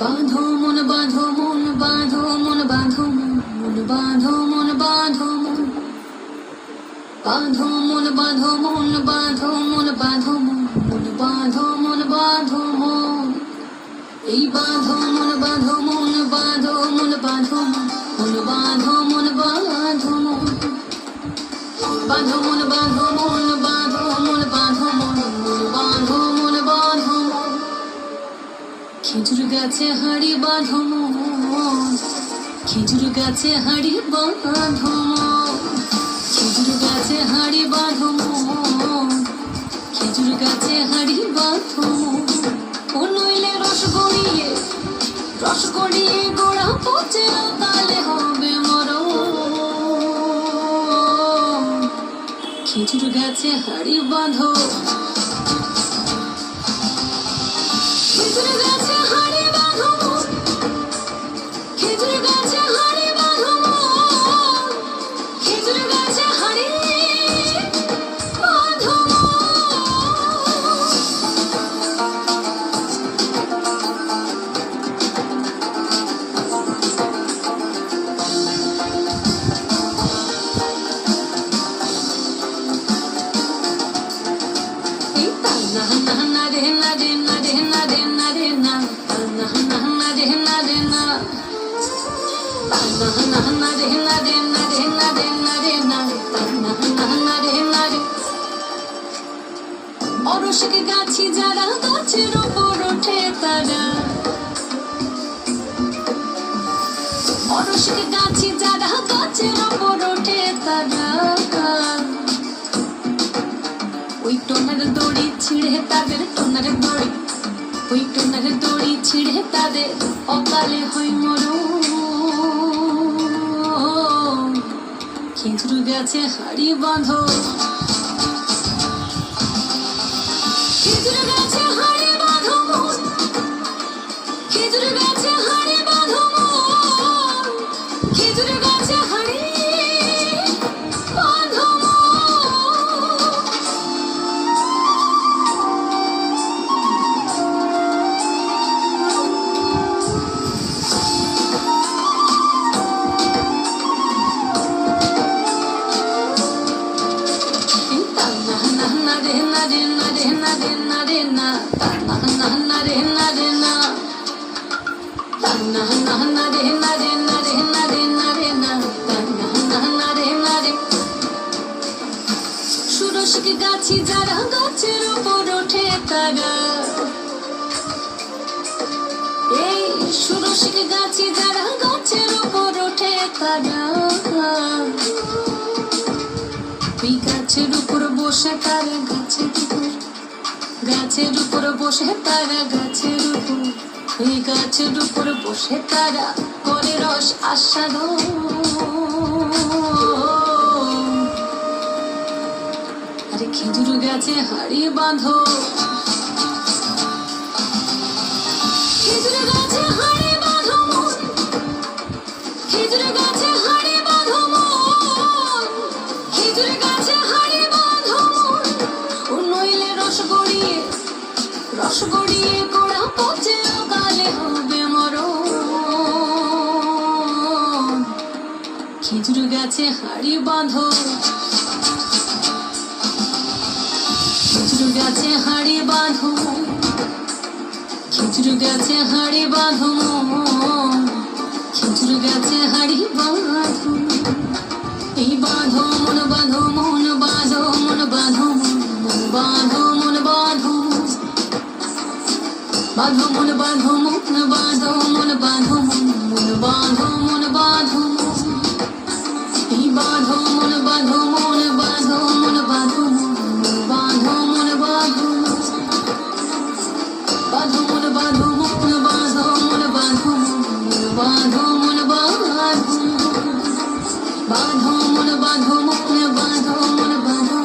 বাঁধো মন বাঁধো মন বাঁধো মন বাঁধো মন বাঁধো মন বাঁধো মন বাঁধো মন বাঁধো মন বাঁধো মন বাঁধো মন বাঁধো মন বাঁধো মন এই বাঁধো মন বাঁধো মন বাঁধো মন বাঁধো মন বাঁধো মন বাঁধো মন বাঁধো মন বাঁধো মন বাঁধো গাছে হাড়ি বাঁধো খেজুর গাছে হাড়ি বাঁধো খেজুর গাছে হাড়ি বাঁধো খেজুর গাছে হাড়ি বাঁধো ও নইলে রস গড়িয়ে রস গড়িয়ে গোড়া পচে তালে হবে মর খেজুর গাছে হাড়ি বাঁধো অরসিক গাছি যারা গাছের ওপর ওঠে তারা। অরসিক গাছি যারা গাছের ওপর ওঠে তারা। টোনার দড়ি ছিঁড়ে তাদের টোনার দড়ি। ওই টোনার দড়ি ছিঁড়ে তাদের, অকালে হই মর খেজুর গাছে হাড়ি বাঁধো। খেজুর গাছে হাড়ি বাঁধো। খেজুর গাছে গাছি উপর এই সুরসিক গাছি যারা গাছের উপর ওঠে তারা ওই গাছের উপর বসে তারা উপর গাছের উপর বসে তারা, গাছের উপর, এই গাছের উপর বসে তারা করে রস আস্বাদন। আরে খেজুর গাছে হাড়ি বাঁধো। খেজুর গাছে খেজুর হাড়ি বাঁধো। খেজুর গাছে হাড়ি বাঁধো। খেজুর গাছে হাড়ি বাঁধো। খেজুর গাছে হাড়ি বাঁধো। এই বাঁধো, মন বাঁধো মন বাঁধো মন বাঁধো মন বাঁধো মন বাঁধো। বাঁধো, মন বাঁধো মন বাঁধো। বাঁধো মন বাঁধো মন বাঁধো মন বাঁধো।